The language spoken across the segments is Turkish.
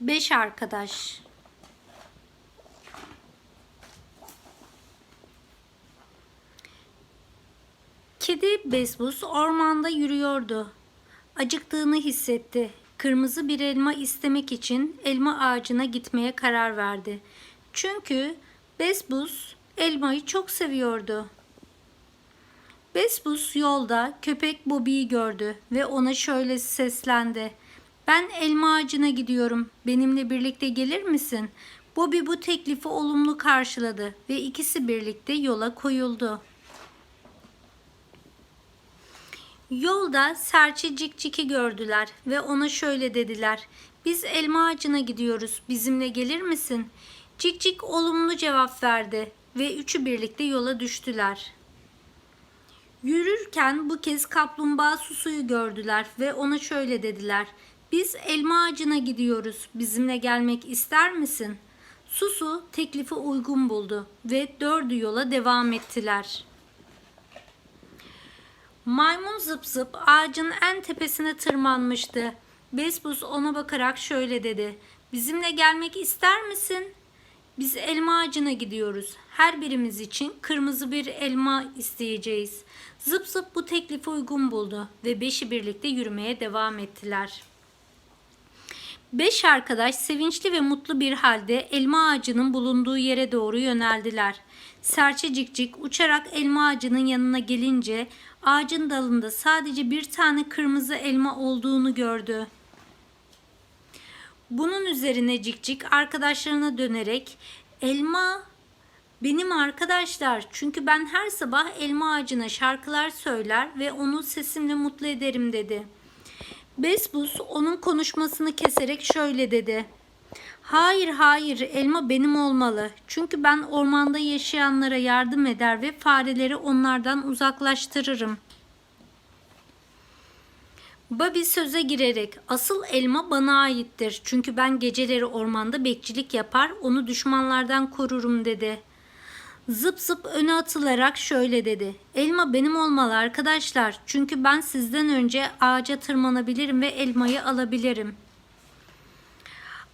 Beş arkadaş. Kedi Besbus ormanda yürüyordu. Acıktığını hissetti. Kırmızı bir elma istemek için elma ağacına gitmeye karar verdi. Çünkü Besbus elmayı çok seviyordu. Besbus yolda köpek Bobby'yi gördü ve ona şöyle seslendi. Ben elma ağacına gidiyorum. Benimle birlikte gelir misin? Bobby bu teklifi olumlu karşıladı ve ikisi birlikte yola koyuldu. Yolda serçe Cikcik'i gördüler ve ona şöyle dediler. Biz elma ağacına gidiyoruz. Bizimle gelir misin? Cikcik olumlu cevap verdi ve üçü birlikte yola düştüler. Yürürken bu kez kaplumbağa Susu'yu gördüler ve ona şöyle dediler. Biz elma ağacına gidiyoruz. Bizimle gelmek ister misin? Susu teklifi uygun buldu ve dördü yola devam ettiler. Maymun zıp zıp ağacın en tepesine tırmanmıştı. Besbus ona bakarak şöyle dedi. Bizimle gelmek ister misin? Biz elma ağacına gidiyoruz. Her birimiz için kırmızı bir elma isteyeceğiz. Zıp zıp bu teklifi uygun buldu ve beşi birlikte yürümeye devam ettiler. Beş arkadaş sevinçli ve mutlu bir halde elma ağacının bulunduğu yere doğru yöneldiler. Serçe Cikcik uçarak elma ağacının yanına gelince ağacın dalında sadece bir tane kırmızı elma olduğunu gördü. Bunun üzerine Cikcik arkadaşlarına dönerek elma benim arkadaşlar çünkü ben her sabah elma ağacına şarkılar söyler ve onu sesimle mutlu ederim dedi. Besbus onun konuşmasını keserek şöyle dedi. Hayır hayır elma benim olmalı. Çünkü ben ormanda yaşayanlara yardım eder ve fareleri onlardan uzaklaştırırım. Bobby söze girerek asıl elma bana aittir. Çünkü ben geceleri ormanda bekçilik yapar onu düşmanlardan korurum dedi. Zıp zıp öne atılarak şöyle dedi. Elma benim olmalı arkadaşlar. Çünkü ben sizden önce ağaca tırmanabilirim ve elmayı alabilirim.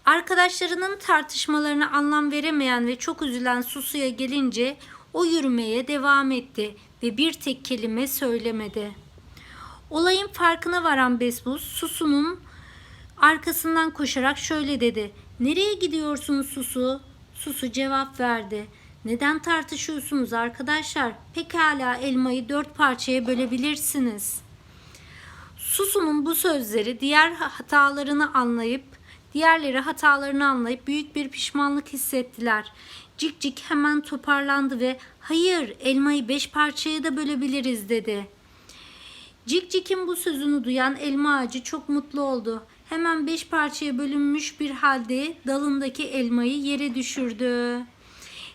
Arkadaşlarının tartışmalarına anlam veremeyen ve çok üzülen Susu'ya gelince o yürümeye devam etti ve bir tek kelime söylemedi. Olayın farkına varan Besbus Susu'nun arkasından koşarak şöyle dedi. Nereye gidiyorsun Susu? Susu cevap verdi. Neden tartışıyorsunuz arkadaşlar? Pekala elmayı dört parçaya bölebilirsiniz. Susu'nun bu sözleri diğer hatalarını anlayıp diğerleri hatalarını anlayıp büyük bir pişmanlık hissettiler. Cikcik hemen toparlandı ve hayır elmayı beş parçaya da bölebiliriz dedi. Cikcik'in bu sözünü duyan elma ağacı çok mutlu oldu. Hemen beş parçaya bölünmüş bir halde dalındaki elmayı yere düşürdü.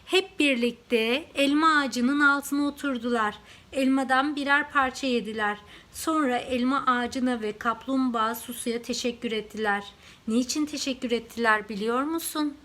Hep birlikte elma ağacının altına oturdular. Elmadan birer parça yediler. Sonra elma ağacına ve kaplumbağa Susu'ya teşekkür ettiler. Niçin teşekkür ettiler biliyor musun?